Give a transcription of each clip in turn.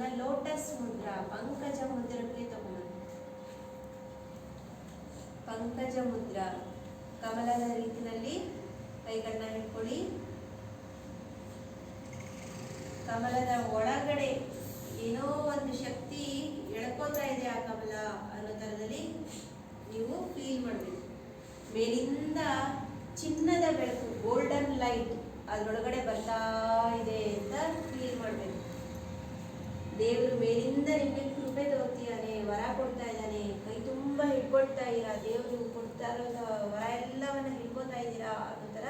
ಕೈಗಳನ್ನ ಲೋಟಸ್ ಮುದ್ರ, ಪಂಕಜ ಮುದ್ರಕ್ಕೆ ತಗೊಳ್ಳೋದು ಪಂಕಜ ಮುದ್ರ, ಕಮಲದ ರೀತಿಯಲ್ಲಿ ಕೈಗಳನ್ನ ಹಿಡ್ಕೊಳ್ಳಿ. ಕಮಲದ ಒಳಗಡೆ ಏನೋ ಒಂದು ಶಕ್ತಿ ಎಳ್ಕೋತಾ ಇದೆ ಆ ಕಮಲ ಅನ್ನೋ ಥರದಲ್ಲಿ ನೀವು ಫೀಲ್ ಮಾಡಬೇಕು. ಮೇಲಿಂದ ಚಿನ್ನದ ಬೆಳಕು ಗೋಲ್ಡನ್ ಲೈಟ್ ಅದರೊಳಗಡೆ ಬರ್ತಾ ಇದೆ ಅಂತ ಫೀಲ್ ಮಾಡಬೇಕು ದೇವರು ಮೇಲಿಂದ ನಿಮಗೆ ಕೃಪೆ ತಗೋತಿದ್ದಾನೆ ವರ ಕೊಡ್ತಾ ಇದ್ದಾನೆ ಕೈ ತುಂಬ ಹಿಡ್ಕೊಳ್ತಾ ಇದ್ದೀರಾ, ದೇವರು ಕೊಡ್ತಾ ಇರೋ ವರ ಎಲ್ಲವನ್ನ ಹಿಡ್ಕೊತಾ ಇದ್ದೀರಾ ಅನ್ನೋ ಥರ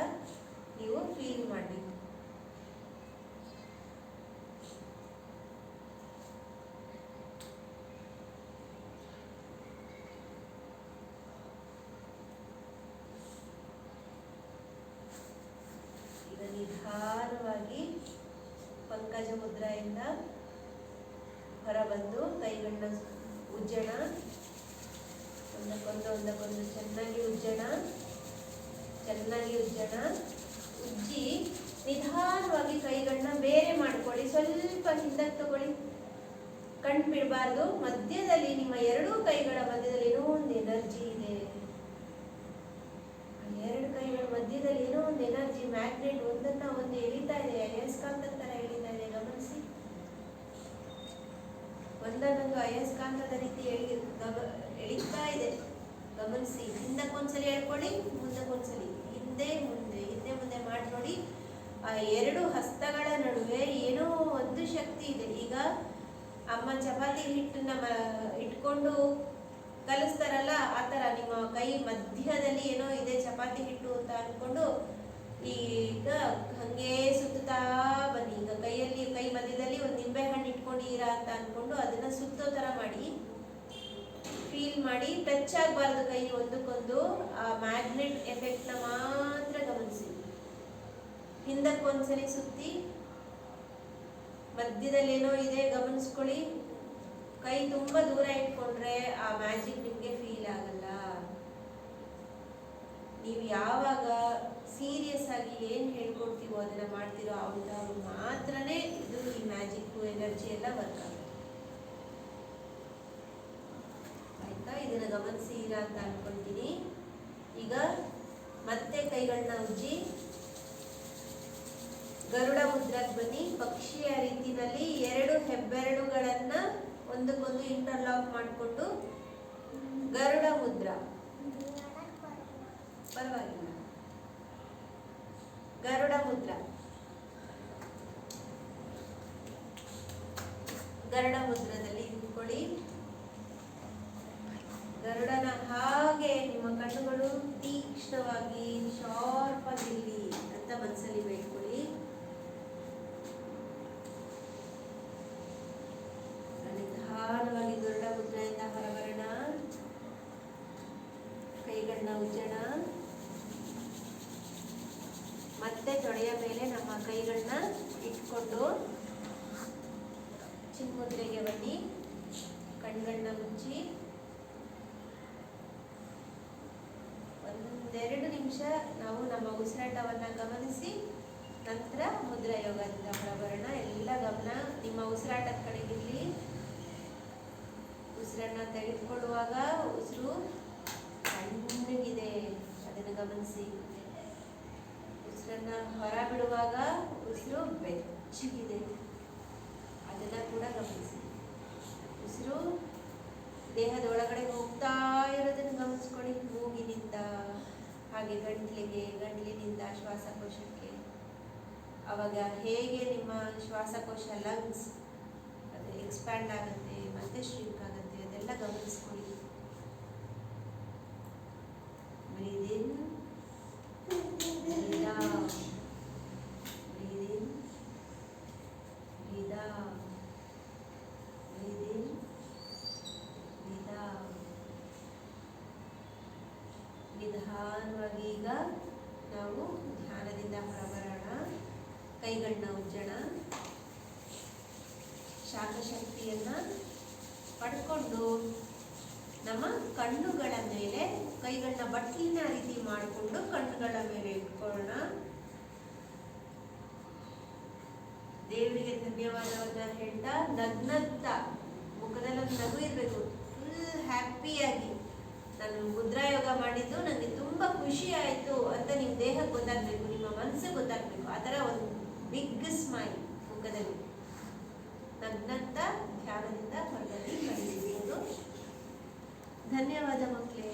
ನೀವು ಫೀಲ್ ಮಾಡಿ ಈಗ ನಿಧಾನವಾಗಿ ಪಂಕಜ ಮುದ್ರೆಯಿಂದ ಹೊರಬಂದು ಕೈಗಳನ್ನ ಉಜ್ಜಣ. ಒಂದಕ್ಕೊಂದು ಒಂದಕ್ಕೊಂದು ಚೆನ್ನಾಗಿ ಉಜ್ಜಣ. ಚೆನ್ನಾಗಿ ಉಜ್ಜಣ. ಉಜ್ಜಿ ನಿಧಾನವಾಗಿ ಕೈಗಳನ್ನ ಬೇರೆ ಮಾಡ್ಕೊಳ್ಳಿ. ಸ್ವಲ್ಪ ಹಿಂದಕ್ಕೆ ತಗೊಳ್ಳಿ. ಕಣ್ ಬಿಡಬಾರ್ದು. ಮಧ್ಯದಲ್ಲಿ ನಿಮ್ಮ ಎರಡೂ ಕೈಗಳ ಮಧ್ಯದಲ್ಲಿ ಏನೋ ಒಂದು ಎನರ್ಜಿ ಇದೆ. ಎರಡು ಕೈಗಳ ಮಧ್ಯದಲ್ಲಿ ಏನೋ ಒಂದು ಎನರ್ಜಿ, ಮ್ಯಾಗ್ನೆಟ್ ಒಂದನ್ನ ಒಂದು ಎಳಿತಾ ಇದೆ. ಅಯಸ್ಕಾಂತದ ತರ ಎಳಿತಾ ಇದೆ ಗಮನಿಸಿ ಒಂದನ್ನೊಂದು ಅಯಸ್ಕಾಂತದ ರೀತಿ ಎಳಿ ಎಳಿತಾ ಇದೆ. ಗಮನಿಸಿ ಹಿಂದಕ್ಕೊಂದ್ಸಲಿ ಹೇಳ್ಕೊಳ್ಳಿ ಮುಂದಕ್ಕೊಂದ್ಸಲಿ ಹಿಂದೆ ಮುಂದೆ ಹಿಂದೆ ಮುಂದೆ ಮಾಡಿ ನೋಡಿ. ಆ ಎರಡು ಹಸ್ತಗಳ ನಡುವೆ ಏನೋ ಒಂದು ಶಕ್ತಿ ಇದೆ. ಈಗ ಅಮ್ಮ ಚಪಾತಿ ಹಿಟ್ಟನ್ನ ಇಟ್ಕೊಂಡು ಕಲಿಸ್ತಾರಲ್ಲ, ಆ ಥರ ನಿಮ್ಮ ಕೈ ಮಧ್ಯದಲ್ಲಿ ಏನೋ ಇದೆ ಚಪಾತಿ ಹಿಟ್ಟು ಅಂತ ಅನ್ಕೊಂಡು ಈಗ ಹಂಗೆ ಸುತ್ತಾ ಬನ್ನಿ. ಈಗ ಕೈಯಲ್ಲಿ, ಕೈ ಮಧ್ಯದಲ್ಲಿ ಇಟ್ಕೊಂಡಿದ್ದೀರಾ ಅಂತ ಅಂದ್ಕೊಂಡು ಅದನ್ನ ಸುತ್ತೋ ಥರ ಮಾಡಿ ಫೀಲ್ ಮಾಡಿ ಟಚ್ ಆಗಬಾರ್ದು ಕೈ ಒಂದಕ್ಕೊಂದು, ಆ ಮ್ಯಾಗ್ನೆಟ್ ಎಫೆಕ್ಟ್ನ ಮಾತ್ರ ಗಮನಿಸಿ. ಹಿಂದಕ್ಕೊಂದ್ಸಲಿ ಸುತ್ತಿ ಮಧ್ಯದಲ್ಲಿ ಏನೋ ಇದೆ ಗಮನಿಸ್ಕೊಳ್ಳಿ. ಕೈ ತುಂಬಾ ದೂರ ಇಟ್ಕೊಂಡ್ರೆ ಆ ಮ್ಯಾಜಿಕ್ ನಿಮಗೆ ಫೀಲ್ ಆಗಲ್ಲ. ನೀವು ಯಾವಾಗ ಸೀರಿಯಸ್ ಆಗಿ ಏನು ಹೇಳ್ಕೊಡ್ತೀವೋ, ಅದನ್ನ ಮಾಡ್ತಿರೋ ಅವಾಗ ಮಾತ್ರನೇ ಇದು ಈ ಮ್ಯಾಜಿಕ್ ಎನರ್ಜಿ ಎಲ್ಲ ವರ್ಕ್ ಆಗುತ್ತೆ ಆಯ್ತಾ? ಇದನ್ನ ಗಮನಿಸಿರಾ ಅಂತ ಅನ್ಕೊಂತೀನಿ ಈಗ ಮತ್ತೆ ಕೈಗಳನ್ನ ಉಜ್ಜಿ, ಗರುಡ ಮುದ್ರಕ್ಕೆ ಬನ್ನಿ. ಪಕ್ಷಿಯ ರೀತಿನಲ್ಲಿ ಎರಡು ಹೆಬ್ಬೆರಳುಗಳನ್ನ ಒಂದಕ್ಕೊಂದು ಇಂಟರ್ಲಾಕ್ ಮಾಡಿಕೊಂಡು, ಗರುಡ ಮುದ್ರ. ಪರವಾಗಿಲ್ಲ. ಗರುಡ ಮುದ್ರ. ಗರುಡ ಮುದ್ರದಲ್ಲಿ ನಿಂತ್ಕೊಳ್ಳಿ ಗರುಡನ ಹಾಗೆ ನಿಮ್ಮ ಕಣ್ಣುಗಳು ತೀಕ್ಷ್ಣವಾಗಿ ಶಾರ್ಪ್ ಆಗಿರಲಿ ಅಂತ ಮನಸ್ಸಲ್ಲಿ ಬೇಡ್ಕೊಳ್ಳಿ. ನಿಧಾನವಾಗಿ ಗರುಡ ಮುದ್ರೆಯಿಂದ ಕೈಗಳನ್ನ ಉಜ್ಜೋಣ. ಮತ್ತೆ ತೊಡೆಯ ಮೇಲೆ ನಮ್ಮ ಕೈಗಳನ್ನ ಇಟ್ಕೊಂಡು ಚಿನ್ಮುದ್ರೆಗೆ ಬನ್ನಿ. ಕಣ್ಗಳನ್ನ ಮುಚ್ಚಿ. ಒಂದೆರಡು ನಿಮಿಷ ನಾವು ನಮ್ಮ ಉಸಿರಾಟವನ್ನು ಗಮನಿಸಿ, ನಂತರ ಮುದ್ರಾ ಯೋಗದಿಂದ ಹೊರಬರೋಣ. ಎಲ್ಲ ಗಮನ ನಿಮ್ಮ ಉಸಿರಾಟದ ಕಡೆಗಿರಲಿ ಉಸಿರನ್ನ ತೆಗೆದುಕೊಳ್ಳುವಾಗ ಉಸಿರು ತಣ್ಣಗಿದೆ. ಅದನ್ನು ಗಮನಿಸಿ. ಉಸಿರನ್ನ ಹೊರ ಬಿಡುವಾಗ ಉಸಿರು ಬೆಚ್ಚಗಿದೆ. ಅದನ್ನ ಕೂಡ ಗಮನಿಸಿ. ಉಸಿರು ದೇಹದ ಒಳಗಡೆ ಹೋಗ್ತಾ ಇರೋದನ್ನು ಗಮನಿಸ್ಕೊಳ್ಳಿ. ಮೂಗಿನಿಂದ, ಹಾಗೆ ಗಂಟ್ಲಿಗೆ, ಗಂಟ್ಲಿನಿಂದ ಶ್ವಾಸಕೋಶಕ್ಕೆ. ಅವಾಗ ಹೇಗೆ ನಿಮ್ಮ ಶ್ವಾಸಕೋಶ ಲಂಗ್ಸ್ ಅದು ಎಕ್ಸ್ಪ್ಯಾಂಡ್ ಆಗುತ್ತೆ, ಮತ್ತೆ ಶ್ರಿಂಕ್ ಆಗುತ್ತೆ, ಅದೆಲ್ಲ ಗಮನಿಸ್ಕೊಳ್ಳಿ. ಕೈಗಳನ್ನ ಶಾಖಶಕ್ತಿಯನ್ನು ಪಡ್ಕೊಂಡು ನಮ್ಮ ಕಣ್ಣುಗಳ ಮೇಲೆ, ಕೈಗಳನ್ನ ಬಟ್ಲಿನ ರೀತಿ ಮಾಡಿಕೊಂಡು ಕಣ್ಣುಗಳ ಮೇಲೆ ಇಟ್ಕೊಳ್ಳೋಣ. ದೇವರಿಗೆ ಧನ್ಯವಾದವನ್ನ ಹೇಳ್ತಾ ನಗ್ನತ್ತ ಮುಖದಲ್ಲಿ ಒಂದು ನಗು ಇರಬೇಕು. ಫುಲ್ ಹ್ಯಾಪಿಯಾಗಿ ನಾನು ಮುದ್ರಾ ಯೋಗ ಮಾಡಿದ್ದು ನನಗೆ ತುಂಬ ಖುಷಿ ಆಯಿತು ಅಂತ ನಿಮ್ಮ ದೇಹಕ್ಕೆ ಗೊತ್ತಾಗಬೇಕು, ನಿಮ್ಮ ಮನಸ್ಸಿಗೆ ಗೊತ್ತಾಗಬೇಕು. ಆ ಥರ ಒಂದು ಬಿಗ್ ಸ್ಮೈಲ್ ಮುಖದಲ್ಲಿ ನಗ್ನಂತ ಧ್ಯಾನದಿಂದ ಹೊರಗಡೆ ಬಂದಿದ್ದೀವಿ ಧನ್ಯವಾದ ಮಕ್ಕಳೇ.